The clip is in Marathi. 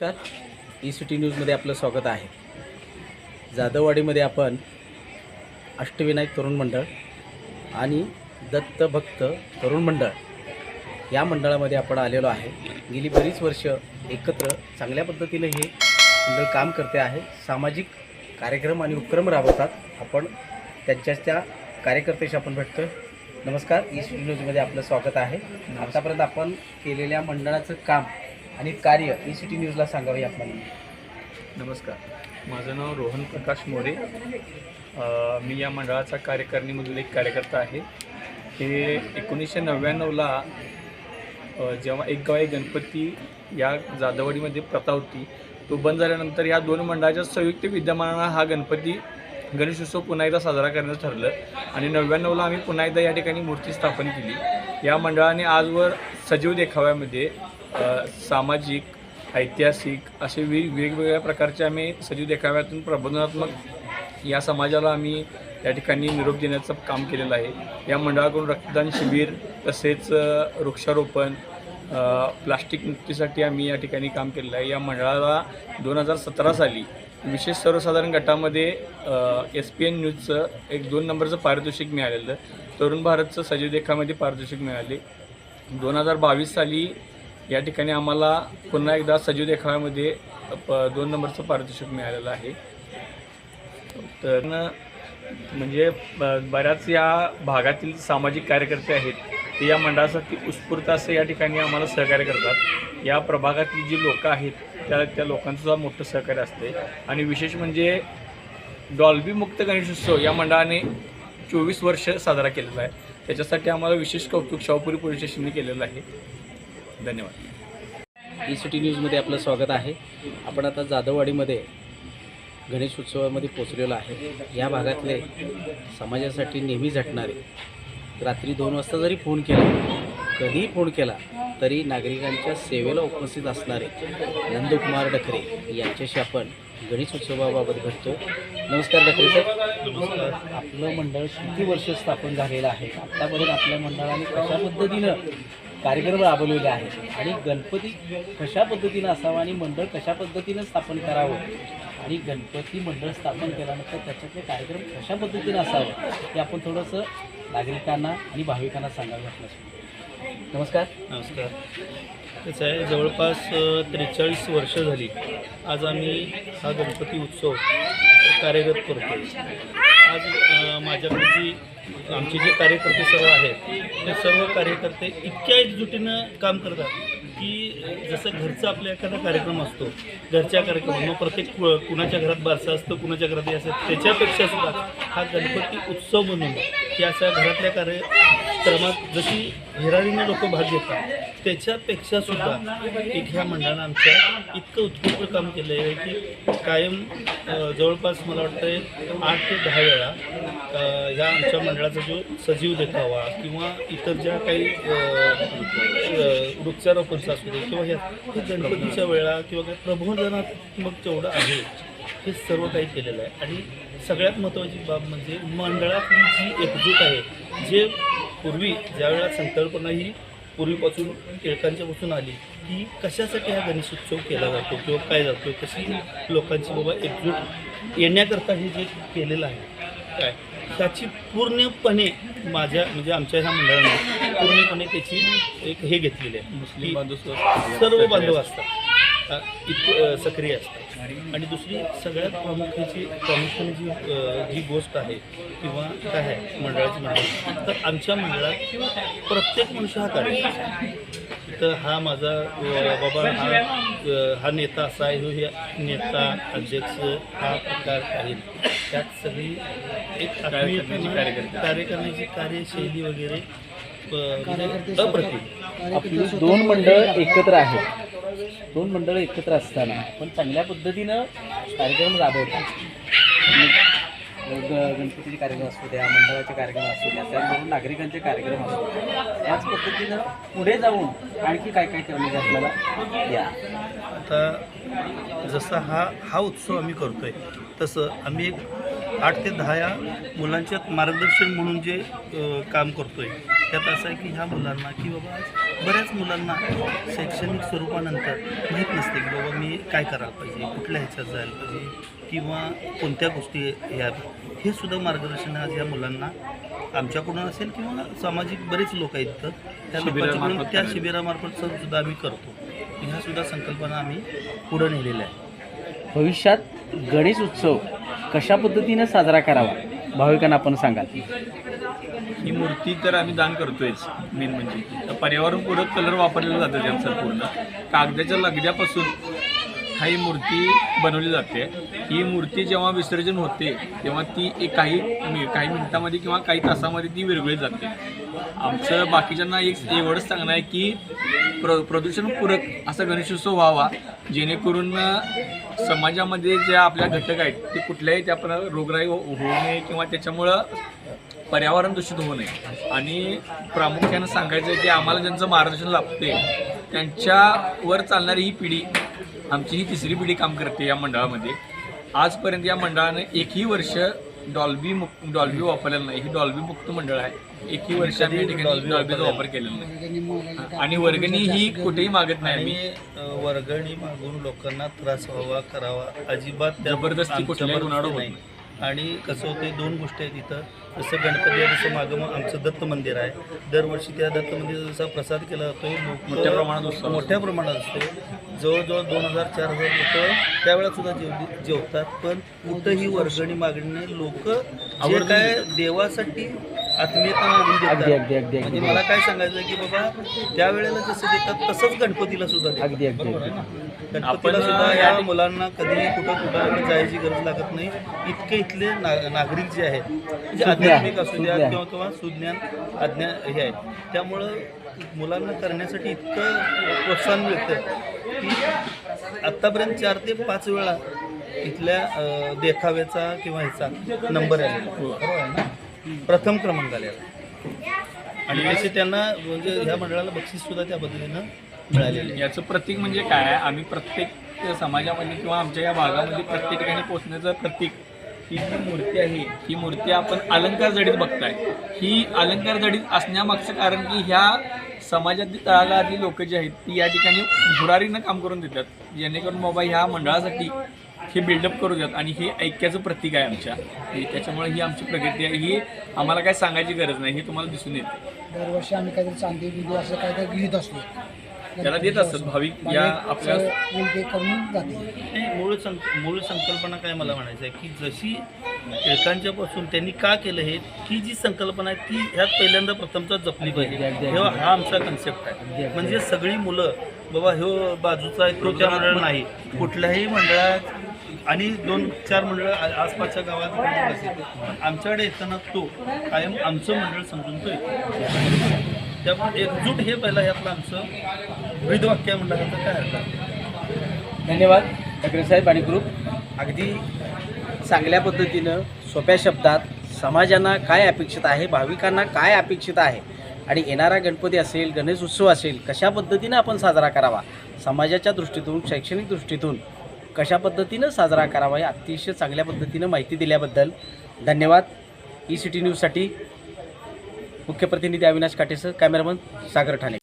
नमस्कार. ई सी टी न्यूजमध्ये आपलं स्वागत आहे. जाधववाडीमध्ये आपण अष्टविनायक तरुण मंडळ आणि दत्त भक्त तरुण मंडळ या मंडळामध्ये आपण आलेलो आहे. गेली बरीच वर्ष एकत्र चांगल्या पद्धतीने हे मंडळ काम करते आहे. सामाजिक कार्यक्रम आणि उपक्रम राबवतात. आपण त्यांच्याच त्या कार्यकर्त्याशी आपण भेटतो नमस्कार. ई सी टी न्यूजमध्ये आपलं स्वागत आहे. आतापर्यंत आपण केलेल्या मंडळाचं काम आणि कार्य ई सी टी न्यूजला सांगावे आपल्याला नमस्कार. माझं नाव रोहन प्रकाश मोरे. मी या मंडळाचा कार्यकारिणीमधील एक कार्यकर्ता आहे. हे एकोणीसशे नव्याण्णवला जेव्हा एक गाव एक गणपती या जाधववाडीमध्ये प्रथा होती तो बंद झाल्यानंतर या दोन मंडळाच्या संयुक्त विद्यमानानं हा गणपती गणेशोत्सव पुन्हा एकदा साजरा करण्याचं ठरलं आणि नव्याण्णवला आम्ही पुन्हा एकदा या ठिकाणी मूर्ती स्थापन केली. या मंडळाने आजवर सजीव देखाव्यामध्ये सामाजिक ऐतिहासिक असे वेग वेगवेगळ्या प्रकारचे आम्ही सजीव देखाव्यातून प्रबोधनात्मक या समाजाला आम्ही या ठिकाणी निरोप देण्याचं काम केलेलं आहे. या मंडळाकडून रक्तदान शिबिर तसेच वृक्षारोपण प्लास्टिक मुक्तीसाठी आम्ही या ठिकाणी काम केलेलं आहे. या मंडळाला दोन हजार सतरा साली विशेष सर्वसाधारण गटामध्ये एस पी एन न्यूजचं एक दोन नंबरचं पारितोषिक मिळालेलं. तरुण भारतचं सजीव देखामध्ये पारितोषिक मिळाले. दोन हजार बावीस साली या ठिकाणी आम्हाला पुन्हा एकदा सजीव देखाव्यामध्ये प दोन नंबरचं पारितोषिक मिळालेलं आहे. तर न- म्हणजे ब- बऱ्याच या भागातील सामाजिक कार्यकर्ते आहेत ते या मंडळासाठी उत्स्फूर्त असं या ठिकाणी आम्हाला सहकार्य करतात. या प्रभागातली जी लोकं आहेत त्या त्या लोकांचंसुद्धा मोठं सहकार्य असते. आणि विशेष म्हणजे डॉल्बी मुक्त गणेशोत्सव या मंडळाने चोवीस वर्ष साजरा केलेला आहे. त्याच्यासाठी आम्हाला विशेष कौतुक शाहपुरी पोलीस स्टेशनने केलेलं आहे. धन्यवाद. ई सी टी न्यूजमध्ये आपलं स्वागत आहे. आपण आता जाधववाडीमध्ये गणेश उत्सवामध्ये पोचलेलो आहे. या भागातले समाजासाठी नेहमी झटणारे. रात्री दोन वाजता जरी फोन केला कधीही फोन केला तरी नागरिकांच्या सेवेला उपस्थित असणारे नंदकुमार डखरे यांच्याशी आपण गणेश उत्सवाबाबत भेटतो. नमस्कार डखरे सर. आपलं मंडळ किती वर्ष स्थापन झालेलं आहे? आत्तापर्यंत आपल्या मंडळाने कशा पद्धतीनं कार्यक्रम राबवलेले आहेत. आणि गणपती कशा पद्धतीनं असावा आणि मंडळ कशा पद्धतीनं स्थापन करावं? आणि गणपती मंडळ स्थापन केल्यानंतर त्याच्यातले कार्यक्रम कशा पद्धतीनं असावं? हे आपण थोडंसं नागरिकांना आणि भाविकांना सांगावं आपल्याला नमस्कार. नमस्कार. कसं आहे जवळपास त्रेचाळीस वर्ष झाली. आज आम्ही हा गणपती उत्सव कार्यरत करतो आज माझ्यापैकी जी आमचे जे कार्यकर्ते सर्व आहेत ते सर्व कार्यकर्ते इतक्या एकजुटीनं काम करतात की जसं घरचा आपल्या एखादा कार्यक्रम असतो घरच्या कार्यक्रम मग प्रत्येक कु- कुणाच्या घरात बारसं असतं कुणाच्या घरात हे असतं त्याच्यापेक्षा सुद्धा हा गणपती उत्सव म्हणून की अशा घरातल्या कार्य क्रमात जशी हिराळीने लोक भाग घेतात त्याच्यापेक्षा सुद्धा एक ह्या मंडळानं आमच्या इतकं उत्कृष्ट काम केलं आहे की कायम जवळपास मला वाटतं आठ ते दहा वेळा ह्या आमच्या मंडळाचा जो सजीव देखावा किंवा इतर ज्या काही वृक्षारोपणचं असू दे किंवा ह्या गणपतीच्या वेळा किंवा काही प्रबोधनात्मक जेवढं आहे हे सर्व काही केलेलं आहे. आणि सगळ्यात महत्त्वाची बाब म्हणजे मंडळातली जी एकजूट आहे जे पूर्वी ज्या वेळा संकल्पना ही पूर्वीपासून टिळकांच्यापासून आली की कशासाठी हा गणेशोत्सव केला जातो किंवा काय जातो? कशी लोकांची बाबा एकजूट येण्याकरता हे जे केलेलं आहे काय? त्याची पूर्णपणे माझ्या म्हणजे आमच्या ह्या मंडळाने पूर्णपणे त्याची एक हे घेतलेली आहे मुस्लिम बांधव सर्व बांधव असतात. इतकं सक्रिय असतात. आणि दुसरी सगळ्यात प्रामुख्याची प्रामुख्याने जी जी गोष्ट आहे किंवा काय आहे मंडळाची मंडळ तर आमच्या मंडळात प्रत्येक मनुष्य हा कार्य तर हा माझा बाबा हा हा नेता असा आहे हो, हे नेता अध्यक्ष हा प्रकार आहे. त्यात सगळी एक कार्य करण्याची कार्यशैली वगैरे म्हणजे अप्रतिम. आपली दोन मंडळ एकत्र आहेत. दोन मंडळं एकत्र असताना पण चांगल्या पद्धतीनं कार्यक्रम राबवतात मग ग- गणपतीचे कार्यक्रम असू द्या मंडळाचे कार्यक्रम असू द्या त्याचबरोबर नागरिकांचे कार्यक्रम असू द्या. त्याच पद्धतीनं पुढे जाऊन आणखी काय काय ठेवले आपल्याला या आता जसा हा हा उत्सव आम्ही करतोय तसं आम्ही एक आठ ते दहा या मुलांच्यात मार्गदर्शन म्हणून जे काम करतोय त्यात असं आहे की ह्या मुलांना की बाबा आज बऱ्याच मुलांना शैक्षणिक स्वरूपानंतर माहीत नसते की बाबा मी काय करायला पाहिजे कुठल्या ह्याच्यात जायला पाहिजे किंवा कोणत्या गोष्टी ह्या हे सुद्धा मार्गदर्शन आज या मुलांना आमच्याकडून असेल किंवा सामाजिक बरेच लोक आहेत इथं. त्या लोकांकडून त्या. शिबिरामार्फत सुद्धा आम्ही करतो. ह्या सुद्धा संकल्पना आम्ही पुढं नेलेल्या आहे भविष्यात गणेश उत्सव कशा पद्धतीनं साजरा करावा? भाविकांना आपण सांगाल. ही मूर्ती तर आम्ही दान करतोयच मेन म्हणजे. तर पर्यावरणपूरक कलर वापरलेला जातं त्यांचा पूर्ण. कागदाच्या लगद्यापासून हा ही मूर्ती बनवली जाते. ही मूर्ती जेव्हा विसर्जन होते तेव्हा ती एक काही काही मिनिटामध्ये किंवा काही तासामध्ये ती विरघळली जाते. आमचं बाकीच्यांना एक एवढंच सांगणं आहे की प्र प्रदूषणपूरक असा गणेशोत्सव व्हावा जेणेकरून समाजामध्ये जे आपल्या घटक आहेत ते कुठल्याही त्या रोगराई हो- होऊ नये किंवा त्याच्यामुळं पर्यावरण दूषित होऊ नये. आणि प्रामुख्यानं सांगायचं आहे की आम्हाला ज्यांचं मार्गदर्शन लाभते त्यांच्यावर चालणारी ही पिढी आमची ही तिसरी पिढी काम करते या मंडळामध्ये. आजपर्यंत या मंडळानं एकही वर्ष डॉल्बी मुक डॉल्बी वापरलेलं नाही. ही डॉल्बी मुक्त मंडळ आहे. एकही वर्ष आम्ही या ठिकाणी डॉल्बीचा वापर केलेला नाही. आणि वर्गणी ही कुठेही मागत नाही आम्ही. वर्गणी मागून लोकांना त्रास व्हावा करावा अजिबात जबरदस्ती गुन्हाळ होत नाही. आणि कसं होते दोन गोष्टी आहेत इथं. जसं गणपती आहे तसं मागं मग आमचं दत्त मंदिर आहे. दरवर्षी त्या दत्त मंदिराचा जसा प्रसाद केला जातो लोक मोठ्या प्रमाणात उत्सव मोठ्या प्रमाणात असतो. जवळजवळ दोन हजार चार हजार लोक त्यावेळेला सुद्धा जेवली जेवतात. पण कुठंही वर्गणी मागणी लोक काय देवासाठी आत्मीयता अगदी देतात अगदी अगदी. म्हणजे अगदी मला काय सांगायचं आहे की बाबा त्यावेळेला जसं देतात तसंच गणपतीला सुद्धा देतात. अगदी अगदी बरोबर आहे ना? गणपतीला आपण, सुद्धा या या मुलांना कधीही कुठं कुठं जायची गरज लागत नाही. इतके इथले ना नागरिक जे आहेत म्हणजे सुज्ञ आध्यात्मिक आहे, असू द्या आहे. किंवा किंवा सुज्ञान अज्ञान हे आहेत त्यामुळं मुलांना करण्यासाठी इतकं प्रोत्साहन मिळतं की आत्तापर्यंत चार ते पाच वेळा इथल्या अं, देखाव्याचा किंवा ह्याचा नंबर आलेला बरोबर आहे ना? प्रथम क्रमांक आलेला आणि तसे त्यांना म्हणजे ह्या मंडळाला बक्षीस सुद्धा त्या पद्धतीनं मिळालेलं आहे. याचं प्रतीक म्हणजे काय आहे? आम्ही प्रत्येक समाजामध्ये किंवा आमच्या या भागामध्ये प्रत्येक ठिकाणी पोचण्याचं प्रतीक ही जी मूर्ती आहे ही मूर्ती आपण अलंकार जडीत बघताय. ही अलंकार जडीत असण्यामागचं कारण की ह्या समाजातील तळागाळातली लोक जी आहेत ती या ठिकाणी भुरारीनं काम करून देतात. जेणेकरून बाबा ह्या मंडळासाठी हे बिल्डअप करू देतात आणि हे ऐक्याचं प्रतीक आहे आमच्या. हे त्याच्यामुळे ही आमची प्रगती आहे. ही आम्हाला काय सांगायची गरज नाही हे तुम्हाला दिसून येते. दरवर्षी आम्ही काहीतरी चांदी बिंदू असं काहीतरी घेत असतो. त्याला देत असतात भाविक या आपल्या ते करून जाते. नाही, मूळ संक मूळ संकल्पना काय मला म्हणायचं आहे की जशी टिळकांच्यापासून त्यांनी का केलं हे ही जी संकल्पना आहे ती ह्यात पहिल्यांदा प्रथमतः जपली पाहिजे. तेव्हा हा आमचा कन्सेप्ट आहे. म्हणजे सगळी मुलं बाबा ह्यो बाजूचा तो त्या मंडळ नाही. कुठल्याही मंडळात आणि दोन चार मंडळ आसपासच्या गावात आमच्याकडे येताना तो कायम आमचं मंडळ समजून तो येतो त्यामुळे एकजूट हे पहिलं आपलं आमचं ब्रीदवाक्य मंडळाचं काय अर्थ धन्यवाद ठाकरेसाहेब आणि ग्रुप अगदी चांगल्या पद्धतीनं सोप्या शब्दात समाजांना काय अपेक्षित आहे भाविकांना काय अपेक्षित आहे आणि येणारा गणपती असेल गणेश उत्सव असेल कशा पद्धतीनं आपण साजरा करावा समाजाच्या दृष्टीतून शैक्षणिक दृष्टीतून कशा पद्धतीनं साजरा करावा हे अतिशय चांगल्या पद्धतीनं माहिती दिल्याबद्दल धन्यवाद. ई सी टी न्यूजसाठी मुख्य प्रतिनिधी अविनाश काटेसर कॅमेरामन सागर ठाणे.